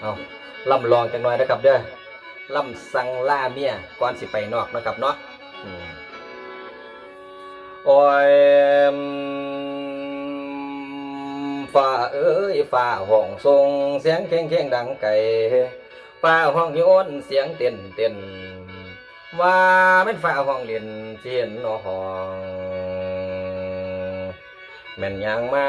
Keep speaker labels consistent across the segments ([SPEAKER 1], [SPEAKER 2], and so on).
[SPEAKER 1] เอาล่ำลองจังหน่อยนะครับเด้อล่ำสังล่าเมียก่อนสิไปนอกนะครับเนาะโอ้ยอืมฟ้าเอ้ยฟ้าห้องทรงเสียงแข้งแข้งดังไก่ฟ้าห้องโยนเสียงเต้นเต้นว่าแม่นฟ้าห้องเรียนเจียนนอห้องแม่นยังมา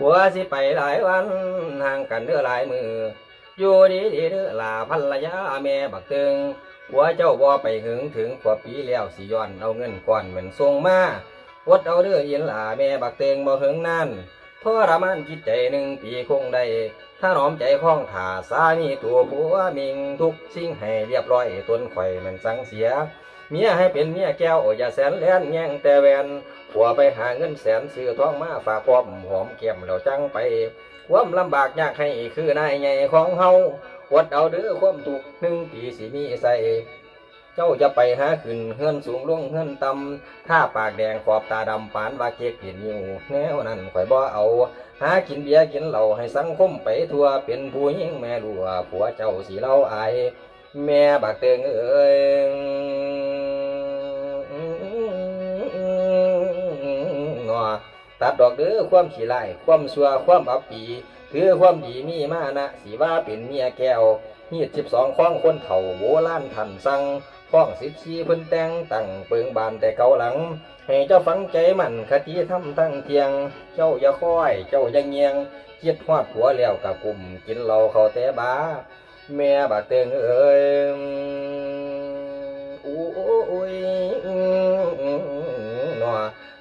[SPEAKER 1] หัวสิไปหลายวันห่างกันเด้อหลายมือ อยู่ดีดีๆเด้อลาภรรยาแม่บักตึงหัวเจ้าบ่ไปหึงถึงกว่าปีแล้วสิย้อนเอาเงินก่อนเหมือนส่งมาอดเอาเด้อยินลาแม่บักเตงบ่หึงนั่นทรมานจิตใจหนึ่งปีคงได้ถ้าน้อมใจคล้องขาสามีตัวผัวมิงทุกสิ่งให้เรียบร้อยตนข่อยมันสังเสีย เมียให้เป็นเมียแก้วอย่าแสนแลนแย่งแต่แวนผัวไปหาเงินแสนซื้อท้องมาฝากพร้อมหอมแก้มแล้วจังไป ความลำบากยากให้คือนายใหญ่ของเฮาอดเอาเด้อความทุกหนึ่งปีสิมีใส่เจ้าจะไปหาขึ้นเฮือนสูงลงเฮือนต่ำถ้าปากแดงขอบตาดำปานว่าเก็บเห็นอยู่แนวนั้นข่อยบ่เอา หากินเบียกินเหล้าให้สังคมไปทั่วเป็นผู้หญิงแม่ลัวผัวเจ้าสิเล่าอาย แม่บักเตงเอ้ย ตัดดอกเด้อความขี้ไล่ความชัวความอับปีถือความดีมีมานะสีว่าเป็นเมียแก้วฮีดสิบสองข้องคนเฒ่าโบราณทันสั่งข้องสิบชีเพิ่นแต่งตั้งเปิงบานแต่เกาหลัง ให้เจ้าฟังใจมันคติทำตั้งเทียง เจ้าอย่าค่อย เจ้าอย่าเงียงคิดฮอดผัวแล้วกะกลุ่มกินเหล้าเขาแต่บาแม่บาเติงเอ้ยโอ้ยหนอ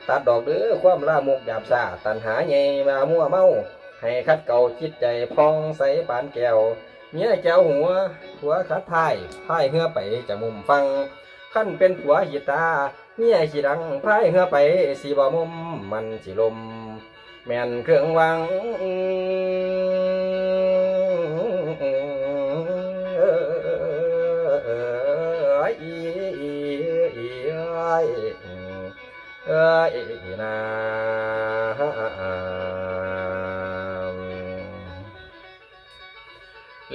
[SPEAKER 1] ตัดดอกเด้อความลามุกหยาบซาตันหาใหญ่มามั่วเมาให้คัดเก่าจิตใจพองใสปานแก้วเมียแก้วหัวหัวคัดท้ายพายเหือไปจะมุมฟังขั้นเป็นผัวหิตาเมียขีดังพายเหือไปสีบ่มุมมันสิลม แม่นเครื่องวังเอ้ย เอ้ยนา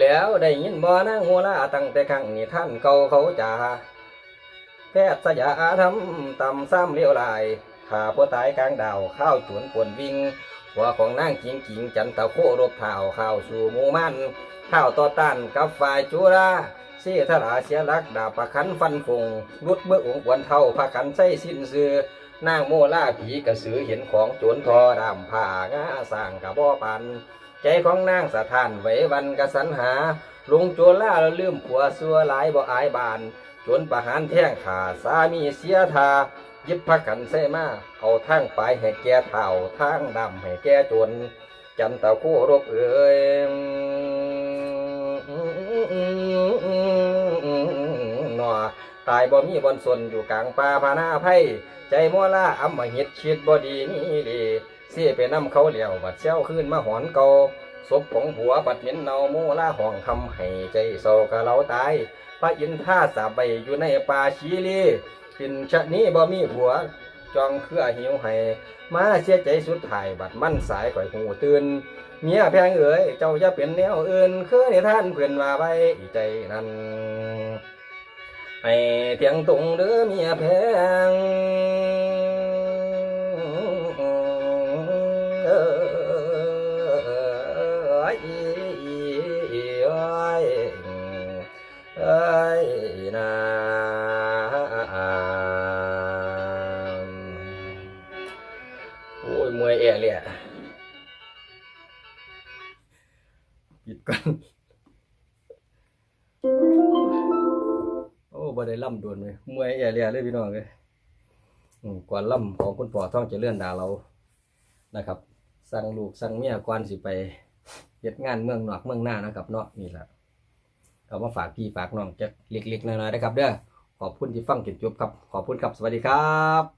[SPEAKER 1] แล้วได้ยินบ่นางหัวลาตั้งแต่ครั้งนี้ท่านเก่าเขาจ่าแพทย์สยาทำตำซ้ำเลี้ยวลายขาผัวตายกลางดาวข้าวจวนปวนวิ่ง หัวของนางจิงกิงจันตะโครบเท้าข้าวสู่มูมันข้าวต่อต้านกับฝ่ายจุราเสียทราเสียหลักดาบประคันฟันฟงรุดเมื่อองค์วนเท่าพากันใส่สิ้นเสือ นางโมล่าผีกระสือเห็นของโจรทอดำผ่างาสร้างกระบ่อปัน ใจของนางสะท้านไหววันกระสันหา ลุงโจรล่าแล้วลืมผัวซัวหลายบ่อายบานจนประหารแท่งขาสามีเสียทายิบพักกันใส่มาเอาทางไปให้แก่เท่าทางดำให้แก่จน จันตะโครบเอ่ย ตายบ่มีบอนสนอยู่กลางป่าพานาไพ่ใจมัวล่าอำมหิตชิดบ่ดีนี่ดีเสียไปนำเขาเหลียวบัดเช้าขึ้นมาหอนเกาศพของผัวปัดเหม็นเนาโมล่าห้องคำให้ใจโศกะเราตาย พระอินทราสาใบอยู่ในป่าชีลีปินชะนี้บ่มีผัวจองเครือหิวให้มาเสียใจสุดท้ายบัดมั่นสายข่อยหูตื่นเมียแพงเอ๋ยเจ้าจะเป็นแนวอื่นคือในท่านเพื่อนว่าไว้ใจนั้น ให้เทียงตรงเด้อเมียแพงเอ้ยเอ้ยเอ้นะโอ้ยเมื่อยแอะเลยอะปิดก่อน บ่ได้ล่ำดวนเลยเมื่อยแอะเลยเลยพี่น้องเลยกวนล่ำของคุณพ่อท่องจะเลื่อนดาเรานะครับ สั่งลูกสั่งเมียกวนสิไปเฮ็ดงานเมืองนอกเมืองหน้านะครับเนาะนี่แหละเอามาฝากพี่ฝากน้องจะเล็กๆน้อยๆนะครับ เด้อขอบคุณที่ฟังจนจบครับ ขอบคุณครับสวัสดีครับ